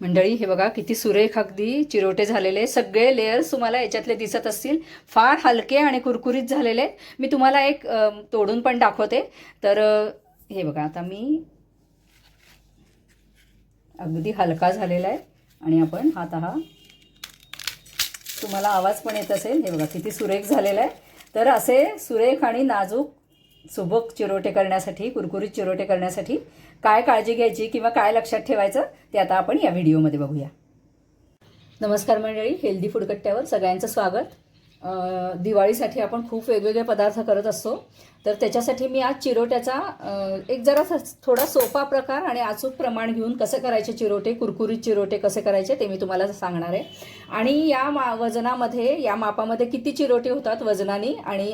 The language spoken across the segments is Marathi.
मंडळी हे बघा किती सुरेख अगदी चिरोटे झालेले सगळे लेयर्स तुम्हाला याच्यातले दिसत असतील. फार हलके आणि कुरकुरीत झालेले. मी तुम्हाला एक तोडून पण दाखवते. तर हे बघा आता मी अगदी हलका झालेला आहे आणि आपण हात हा तुम्हाला आवाज पण येत असेल. हे बघा किती सुरेख झालेला आहे. तर असे सुरेख आणि नाजूक सुबक चिरोटे करण्यासाठी कुरकुरीत चिरोटे करण्यासाठी काय काळजी घ्यायची किंवा काय लक्षात ठेवायचं ते आता आपण या व्हिडिओमध्ये बघूया. नमस्कार मंडळी हेल्दी फूड कट्ट्यावर सगळ्यांचं स्वागत. दिवाळीसाठी आपण खूप वेगवेगळे पदार्थ करत असतो. तर त्याच्यासाठी मी आज चिरोट्याचा एक जरा थोडा सोपा प्रकार आणि अचूक प्रमाण घेऊन कसं करायचे चिरोटे कुरकुरीत चिरोटे कसे करायचे ते मी तुम्हाला सांगणार आहे. आणि या मा वजनामध्ये या मापामध्ये किती चिरोटे होतात वजनाने आणि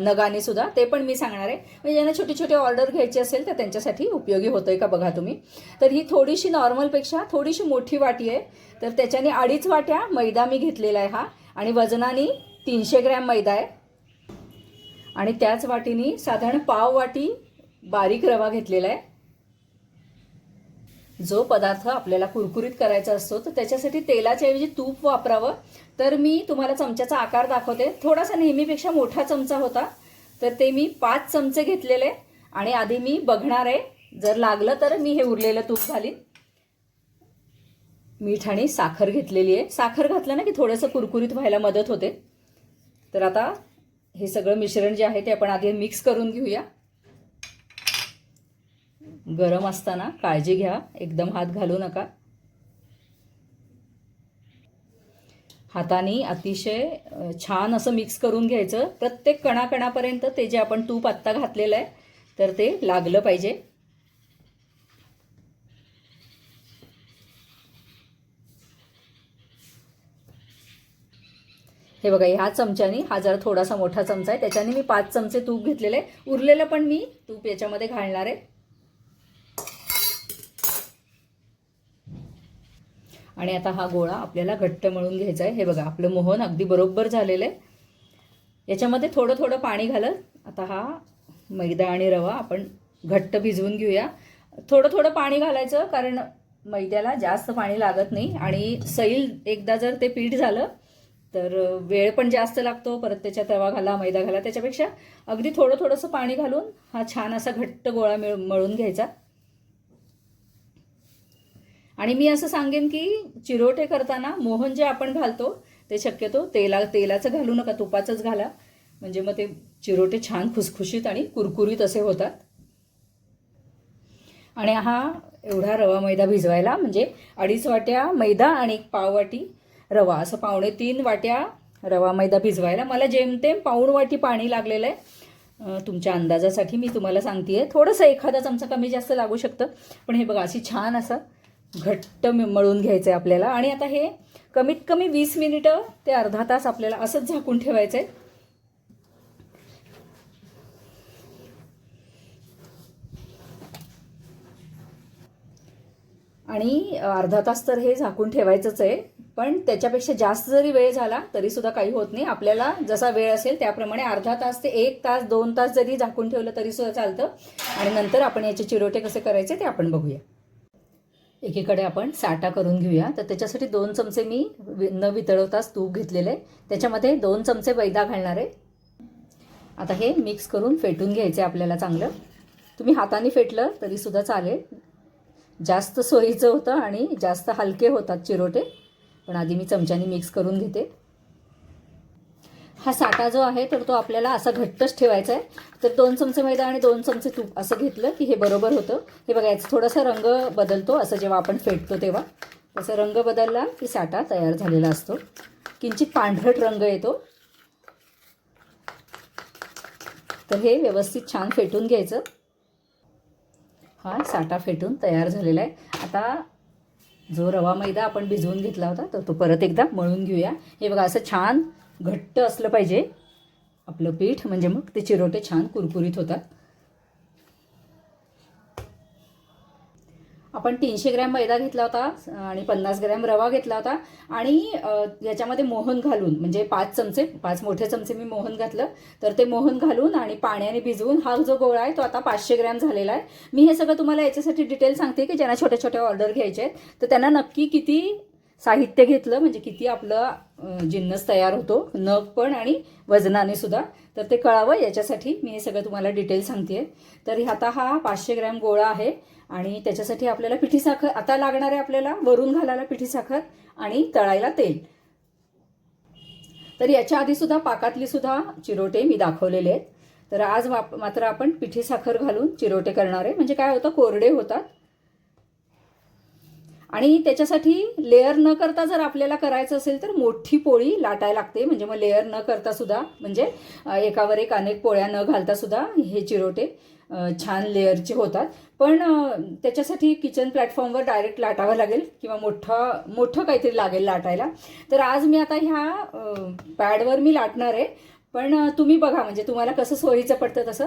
नगाने सुद्धा ते पण मी सांगणार आहे. म्हणजे ज्यांना छोटी छोटी ऑर्डर घ्यायची असेल तर त्यांच्यासाठी उपयोगी होतोय का बघा तुम्ही. तर ही थोडीशी नॉर्मलपेक्षा थोडीशी मोठी वाटी आहे. तर त्याच्याने अडीच वाट्या मैदा मी घेतलेला आहे हा. आणि वजनाने तीनशे ग्रॅम मैदा आहे. आणि त्याच वाटीने साधारण पाव वाटी बारीक रवा घेतलेला आहे. जो पदार्थ आपल्याला कुरकुरीत करायचा असतो तर त्याच्यासाठी तेलाच्याऐवजी तूप वापरावं. तर मी तुम्हाला चमच्याचा आकार दाखवते. थोडासा नेहमीपेक्षा मोठा चमचा होता तर ते मी पाच चमचे घेतलेले. आणि आधी मी बघणार आहे. जर लागलं तर मी हे उरलेलं तूप घालीन. मीठ आणि साखर घेतलेली आहे. साखर घातलं ना की थोडंसं कुरकुरीत व्हायला मदत होते. तर आता हे सगळं मिश्रण जे आहे ते आपण आधी मिक्स करून घेऊया. गरम असताना काळजी घ्या. एकदम हात घालू नका. हाताने अतिशय छान असं मिक्स करून घ्यायचं. प्रत्येक कणाकणापर्यंत ते जे आपण तूप आत्ता घातलेलं आहे तर ते लागलं पाहिजे. हे बघा ह्या चमच्यानी हा जरा थोडासा मोठा चमचा आहे. त्याच्याने मी पाच चमचे तूप घेतलेले आहे. उरलेलं पण मी तूप याच्यामध्ये घालणार आहे. आणि आता हा गोळा आपल्याला घट्ट मळून घ्यायचा आहे. हे बघा आपलं मोहन अगदी बरोबर झालेलं आहे. याच्यामध्ये थोडं थोडं पाणी घालत आता हा मैदा आणि रवा आपण घट्ट भिजवून घेऊया. थोडं थोडं पाणी घालायचं कारण मैद्याला जास्त पाणी लागत नाही. आणि सैल एकदा जर ते पीठ झालं तर वेळ पण जास्त लागतो परत त्याच्यात तवा घाला मैदा घाला त्याच्यापेक्षा अगदी थोडं थोडंसं पाणी घालून हा छान असा घट्ट गोळा मिळ मळून घ्यायचा. आणि मी असं सांगेन की चिरोटे करताना मोहन जे आपण घालतो ते शक्यतो तेला तेलाचं घालू नका तुपाचंच घाला. म्हणजे मग ते चिरोटे छान खुसखुशीत आणि कुरकुरीत असे होतात. आणि हा एवढा रवा मैदा भिजवायला म्हणजे अडीच वाट्या मैदा आणि एक पाव वाटी रवा. असं पावणे तीन वाट्या रवा मैदा भिजवायला. मला जेमतेम पाऊण वाटी पाणी लागलेलं आहे. तुमच्या अंदाजासाठी मी तुम्हाला सांगते आहे थोडंसं एखादा चमचा कमी जास्त लागू शकतं. पण हे बघा अशी छान असं घट्ट मळून घ्यायचं आहे आपल्याला. आणि आता हे कमीत कमी वीस मिनिटं ते अर्धा तास आपल्याला असंच झाकून ठेवायचं आहे आणि अर्धा तास तर हे झाकून ठेवायचंच आहे. पण त्याच्यापेक्षा जास्त जरी वेळ झाला तरी सुद्धा काही होत नाही. आपल्याला जसा वेळ असेल त्याप्रमाणे अर्धा तास ते एक तास दोन तास जरी झाकून ठेवलं तरी सुद्धा चालतं. आणि नंतर आपण याचे चिरोटे कसे करायचे ते आपण बघूया. एकीकडे आपण साठा करून घेऊया. तर त्याच्यासाठी दोन चमचे मी वि- न वितळवताच तूप घेतलेले आहे. त्याच्यामध्ये दोन चमचे मैदा घालणार आहे. आता हे मिक्स करून फेटून घ्यायचे आपल्याला चांगलं. तुम्ही हाताने फेटलं तरी सुद्धा चालेल. जास्त सोयीचं होतं आणि जास्त हलके होतात चिरोटे. पण आधी मी चमच्याने मिक्स करून घेते. हा साठा जो आहे तर तो आपल्याला असा घट्टच ठेवायचा आहे. तर दोन चमचे मैदा आणि दोन चमचे तूप असं घेतलं की हे बरोबर होतं. हे बघा याचा थोडासा रंग बदलतो असं जेव्हा आपण फेटतो तेव्हा. त्याचा रंग बदलला की साठा तयार झालेला असतो. किंचित पांढरट रंग येतो. तर हे व्यवस्थित छान फेटून घ्यायचं. हा साठा फेटून तयार झालेला आहे. आता जो रवा मैदा आपण भिजवून घेतला होता तर तो परत एकदा मळून घेऊया. हे बघा असं छान घट्ट असलं पाहिजे. आपलं पीठ म्हणजे मग ते चिरोटे छान कुरकुरीत होतात. आपण तीनशे ग्रॅम मैदा घेतला होता आणि पन्नास ग्रॅम रवा घेतला होता आणि याच्यामध्ये मोहन घालून म्हणजे पाच चमचे पाच मोठे चमचे मी मोहन घातलं. तर ते मोहन घालून आणि पाण्याने भिजवून हा जो गोळा आहे तो आता पाचशे ग्रॅम झालेला आहे. मी हे सगळं तुम्हाला याच्यासाठी डिटेल सांगते की ज्यांना छोट्या छोट्या ऑर्डर घ्यायचे आहेत तर त्यांना नक्की किती साहित्य घेतलं म्हणजे किती आपलं जिन्नस तयार होतो नग पण आणि वजनाने सुद्धा. तर ते कळावं याच्यासाठी मी हे सगळं तुम्हाला डिटेल सांगते. तर आता हा पाचशे ग्रॅम गोळा आहे. आणि त्याच्यासाठी आपल्याला पिठी साखर आता लागणार आहे आपल्याला वरून घालायला पिठी साखर आणि तळायला तेल. तर याच्या आधी सुद्धा पाकातली सुद्धा चिरोटे मी दाखवलेले आहेत. तर आज वाप मात्र आपण पिठी साखर घालून चिरोटे करणार आहे. म्हणजे काय होतं? कोरडे होतात. आणि त्याच्यासाठी लेअर न करता जर आपल्याला करायचं असेल तर मोठी पोळी लाटायला लागते. म्हणजे मग लेअर न करता सुद्धा म्हणजे एकावर एक अनेक पोळ्या न घालता सुद्धा हे चिरोटे छान लेअरचे होतात. पण त्याच्यासाठी किचन प्लॅटफॉर्मवर डायरेक्ट लाटावं लागेल किंवा मोठं मोठं काहीतरी लागेल लाटायला. तर आज मी आता ह्या पॅडवर मी लाटणार आहे. पण तुम्ही बघा म्हणजे तुम्हाला कसं सोयीचं पडतं तसं.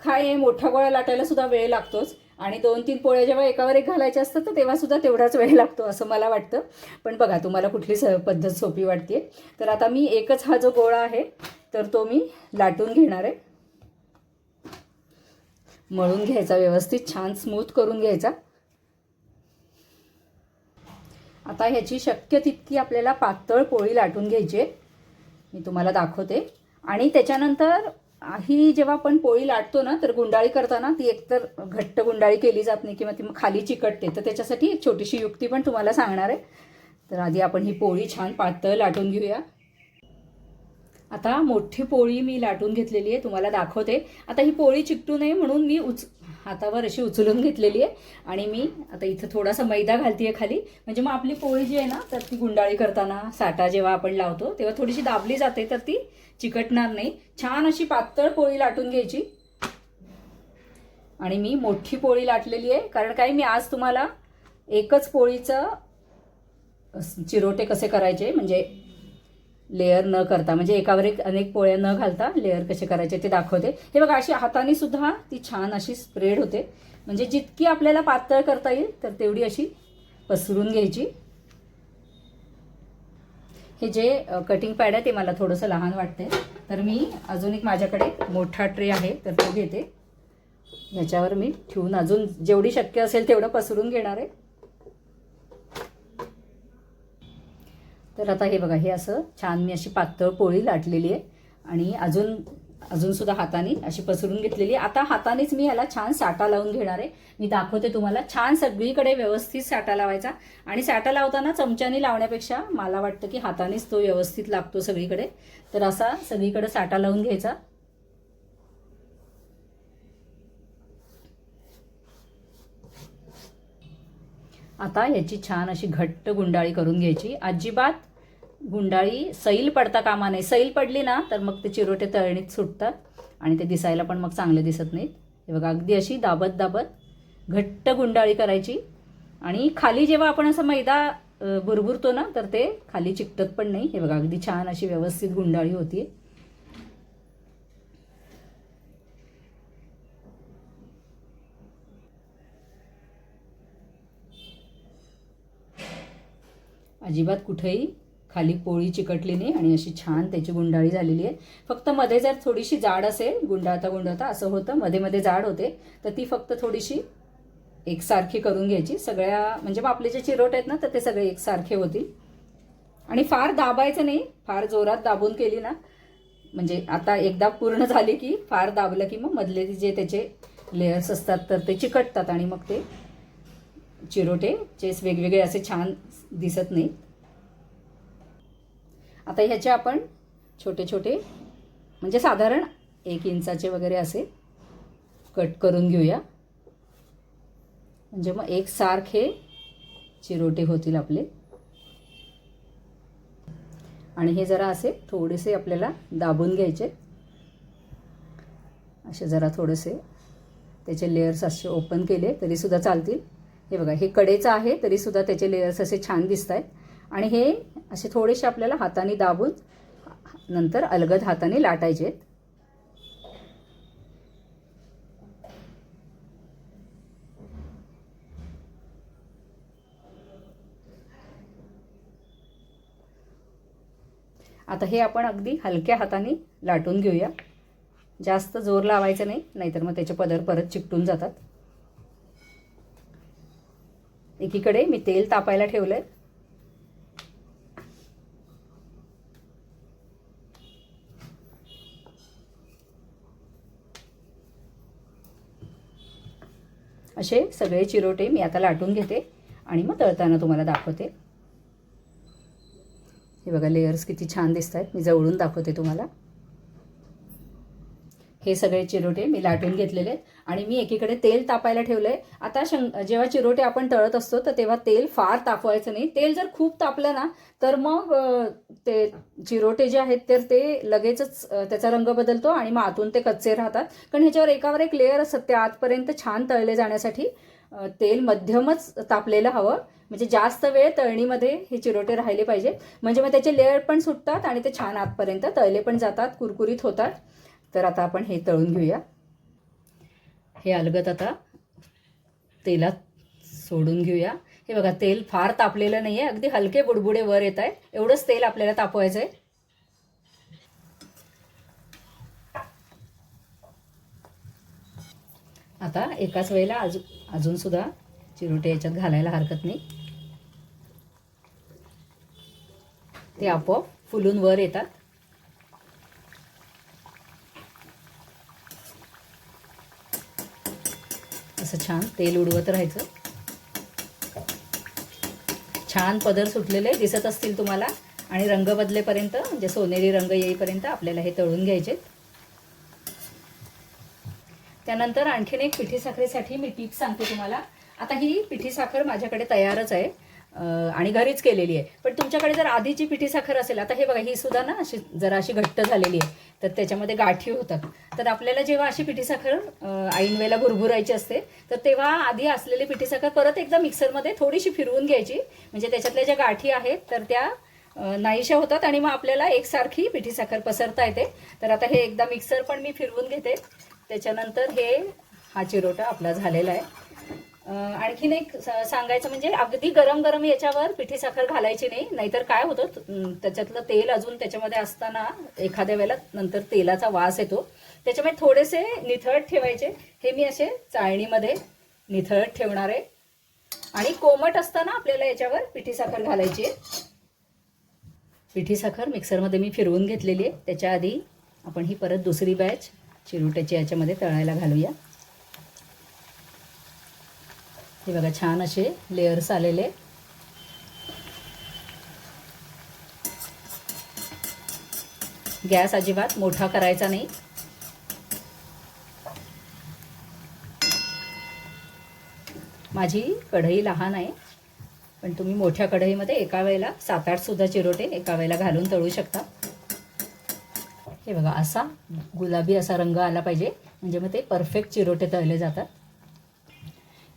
काय मोठा गोळा लाटायला सुद्धा वेळ लागतोच. आणि दोन तीन पोळ्या जेव्हा एकावर एक घालायच्या असतात तर तेव्हा सुद्धा तेवढाच वेळ लागतो असं मला वाटतं. पण बघा तुम्हाला कुठली स पद्धत सोपी वाटते तर आता मी एकच हा जो गोळा आहे तर तो मी लाटून घेणार आहे. मळून घ्यायचा व्यवस्थित छान स्मूथ करून घ्यायचा. आता ह्याची शक्य तितकी आपल्याला पातळ पोळी लाटून घ्यायची आहे. मी तुम्हाला दाखवते. आणि त्याच्यानंतर ही जेव्हा आपण पोळी लाटतो ना तर गुंडाळी करताना ती एकतर घट्ट गुंडाळी केली जात नाही किंवा ती मग खाली चिकटते. तर त्याच्यासाठी एक छोटीशी युक्ती पण तुम्हाला सांगणार आहे. तर आधी आपण ही पोळी छान पातळ लाटून घेऊया. आता मोठी पोळी मी लाटून घेतलेली आहे तुम्हाला दाखवते. आता ही पोळी चिकटू नये म्हणून मी उच हातावर अशी उचलून घेतलेली आहे. आणि मी आता इथं थोडासा मैदा घालते खाली. म्हणजे मग आपली पोळी जी आहे ना तर ती गुंडाळी करताना साठा जेव्हा आपण लावतो तेव्हा थोडीशी दाबली जाते तर ती चिकटणार नाही. छान अशी पातळ पोळी लाटून घ्यायची. आणि मी मोठी पोळी लाटलेली आहे. कारण काय मी आज तुम्हाला एकच पोळीचं चिरोटे कसे करायचे म्हणजे लेअर न करता म्हणजे एकावर एक अनेक पोळ्या न घालता लेअर कसे करायचे ते दाखवते. हे बघा अशी हाताने सुद्धा ती छान अशी स्प्रेड होते. म्हणजे जितकी आपल्याला पातळ करता येईल तर तेवढी अशी पसरून घ्यायची. हे जे कटिंग पॅड आहे ते मला थोडंसं लहान वाटते तर मी अजून एक माझ्याकडे मोठा ट्रे आहे तर तो घेते. ह्याच्यावर मी ठेवून अजून जेवढी शक्य असेल तेवढं पसरून घेणार आहे. तर आता हे बघा हे असं छान मी अशी पातळ पोळी लाटलेली आहे आणि अजून अजून सुद्धा हाताने अशी पसरून घेतलेली आहे. आता हातानेच मी याला छान साठा लावून घेणार आहे. मी दाखवते तुम्हाला छान सगळीकडे व्यवस्थित साठा लावायचा. आणि साठा लावताना चमच्याने लावण्यापेक्षा मला वाटतं की हातानेच तो व्यवस्थित लागतो सगळीकडे. तर असा सगळीकडे साठा लावून घ्यायचा. आता याची छान अशी घट्ट गुंडाळी करून घ्यायची. अजिबात गुंडाळी सैल पडता कामा नाही सैल पडली ना तर मग ते चिरोटे तळणीत सुटतात आणि ते दिसायला पण मग चांगले दिसत नाहीत. हे बघा अगदी अशी दाबत दाबत घट्ट गुंडाळी करायची. आणि खाली जेव्हा आपण असं मैदा भुरभुरतो ना तर ते खाली चिकटत पण नाही. हे बघा अगदी छान अशी व्यवस्थित गुंडाळी होती अजिबात कुठेही खाली पोळी चिकटली नाही आणि अशी छान त्याची गुंडाळी झालेली आहे. फक्त मध्ये जर थोडीशी जाड असेल गुंडाळता गुंडाळता असं होतं. मध्ये मध्ये जाड होते तर ती फक्त थोडीशी एकसारखी करून घ्यायची. सगळ्या म्हणजे मग आपले जे चिरोट आहेत ना तर ते सगळे एकसारखे होतील. आणि फार दाबायचं नाही. फार जोरात दाबून केली ना म्हणजे आता एकदा पूर्ण झाली की फार दाबलं की मग मधले जे त्याचे लेयर्स असतात तर ते चिकटतात आणि मग ते चिरोटे जे वेगवेगळे असे छान दिसत नाहीत. आता ह्याचे आपण छोटे छोटे म्हणजे साधारण एक इंचाचे वगैरे असे कट करून घेऊया. म्हणजे मग एक सारखे चिरोटे होतील आपले. आणि हे जरा असे थोडेसे आपल्याला दाबून घ्यायचे. असे जरा थोडेसे त्याचे लेयर्स असे ओपन केले तरीसुद्धा चालतील. हे बघा हे कडेचं आहे तरीसुद्धा त्याचे लेयर्स असे छान दिसत आहेत आणि हे असे थोडेसे आपल्याला हाताने दाबून नंतर अलगद हाताने लाटायचे आता हे आपण अगदी हलक्या हाताने लाटून घेऊया. जास्त जोर लावायचा नाही नाहीतर मग त्याचे पदर परत चिकटून जातात. एकीकडे मी तेल तापायला ठेवलं आहे असे सगळे चिरोटे मी आता लाटून घेते आणि मग तळताना तुम्हाला दाखवते. हे बघा लेयर्स किती छान दिसत आहेत मी जवळून दाखवते तुम्हाला. हे सगळे चिरोटे मी लाटून घेतलेले आहेत. आणि मी एकीकडे तेल तापायला ठेवलं आहे आता शं जेव्हा चिरोटे आपण तळत असतो तर तेव्हा तेल फार तापवायचं नाही. तेल जर खूप तापलं ना तर मग ते चिरोटे जे आहेत तर ते लगेचच त्याचा रंग बदलतो आणि मग आतून ते कच्चे राहतात. कारण ह्याच्यावर एकावर एक लेअर असतात. ते आतपर्यंत छान तळले जाण्यासाठी तेल मध्यमच तापलेलं हवं. म्हणजे जास्त वेळ तळणीमध्ये हे चिरोटे राहिले पाहिजे. म्हणजे मग त्याचे लेअर पण सुटतात आणि ते छान आतपर्यंत तळले पण जातात कुरकुरीत होतात. तर आता आपण हे तळून घेऊया. हे अलगत आता तेलात सोडून घेऊया. हे बघा तेल फार तापलेलं नाही आहे अगदी हलके बुडबुडे वर येत आहे एवढंच तेल आपल्याला तापवायचं आहे आता एकाच वेळेला अजून अजूनसुद्धा चिरोटे याच्यात घालायला हरकत नाही. ते आपोआप फुलून वर येतात. असं छान तेल उडवत राहायचं. छान पदर सुटलेले दिसत असतील तुम्हाला. आणि रंग बदलेपर्यंत म्हणजे सोनेरी रंग येईपर्यंत आपल्याला हे तळून घ्यायचे. त्यानंतर आणखीन एक पिठी साखरेसाठी मी टीप सांगते तुम्हाला. आता ही पिठी साखर माझ्याकडे तयारच आहे. आणि घरीच केलेली आहे. पण तुमच्याकडे जर आधीची पिठी साखर असेल आता हे बघा ही सुद्धा ना अशी जरा अशी घट्ट झालेली आहे. तर त्याच्यामध्ये गाठी होतात. तर आपल्याला जेव्हा अशी पिठी साखर ऐनवेळेला ऐन वेळेला भुरभुरायची असते तर तेव्हा आधी असलेली पिठी साखर परत एकदा मिक्सरमध्ये थोडीशी फिरवून घ्यायची. म्हणजे त्याच्यातल्या ज्या गाठी आहेत तर त्या नाहीशा होतात आणि मग आपल्याला एकसारखी पिठी साखर पसरता येते. तर आता हे एकदा मिक्सर पण मी फिरवून घेते. त्याच्यानंतर हे हा चिरोटा आपला झालेला आहे. आणखीन एक सांगायचं म्हणजे अगदी गरम गरम याच्यावर पिठी साखर घालायची नाही नाहीतर काय होतं त्याच्यातलं तेल अजून त्याच्यामध्ये असताना एखाद्या वेळेला नंतर तेलाचा वास येतो. त्याच्यामुळे थोडेसे निथळत ठेवायचे. हे मी असे चाळणीमध्ये निथळत ठेवणार आहे. आणि कोमट असताना आपल्याला याच्यावर पिठी साखर घालायची आहे. पिठी साखर मिक्सरमध्ये मी फिरवून घेतलेली आहे. त्याच्या आधी आपण ही परत दुसरी बॅच चिरुट्याची याच्यामध्ये तळायला घालूया. हे बघा छान असे लेयर्स आलेले. गॅस अजिबात मोठा करायचा नाही. माझी कढई लहान आहे पण तुम्ही मोठ्या कढईमध्ये एका वेळेला सात आठ सुद्धा चिरोटे एका वेळेला घालून तळू शकता. हे बघा असा गुलाबी असा रंग आला पाहिजे म्हणजे मग ते परफेक्ट चिरोटे तळले जातात.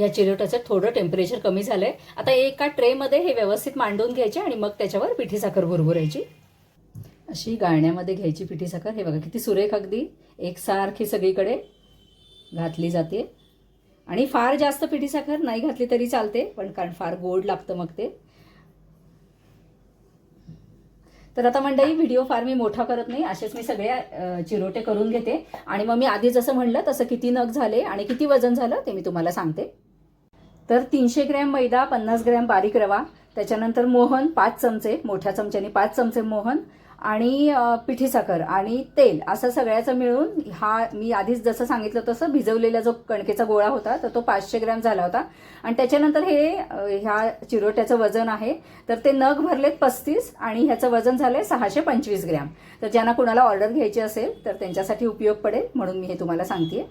या चिरोट्याचं थोडं टेम्परेचर कमी झालं आहे आता एका ट्रेमध्ये हे व्यवस्थित मांडून घ्यायचे आणि मग त्याच्यावर पिठी साखर भुरभुरायची अशी गाळण्यामध्ये घ्यायची पिठी साखर. हे बघा किती सुरेख अगदी. एकसारखी सगळीकडे घातली जाते. आणि फार जास्त पिठी साखर नाही घातली तरी चालते पण कारण फार गोड लागतं मग ते. तर आता मंडळी व्हिडिओ फार मी मोठा करत नाही. असेच मी सगळे चिरोटे करून घेते. आणि मग मी आधी जसं म्हणलं तसं किती नग झाले आणि किती वजन झालं ते मी तुम्हाला सांगते. तर तीनशे ग्रॅम मैदा पन्नास ग्रॅम बारीक रवा त्याच्यानंतर मोहन पाच चमचे मोठ्या चमच्याने पाच चमचे मोहन आणि पिठी साखर आणि तेल असं सगळ्याचं मिळून हा मी आधीच जसं सांगितलं तसं भिजवलेला जो कणकेचा गोळा होता तर तो पाचशे ग्रॅम झाला होता. आणि त्याच्यानंतर हे ह्या चिरोट्याचं वजन आहे तर ते नग भरलेत पस्तीस आणि ह्याचं वजन झालंय सहाशे पंचवीस ग्रॅम. तर ज्यांना कुणाला ऑर्डर घ्यायची असेल तर त्यांच्यासाठी उपयोग पडेल म्हणून मी हे तुम्हाला सांगते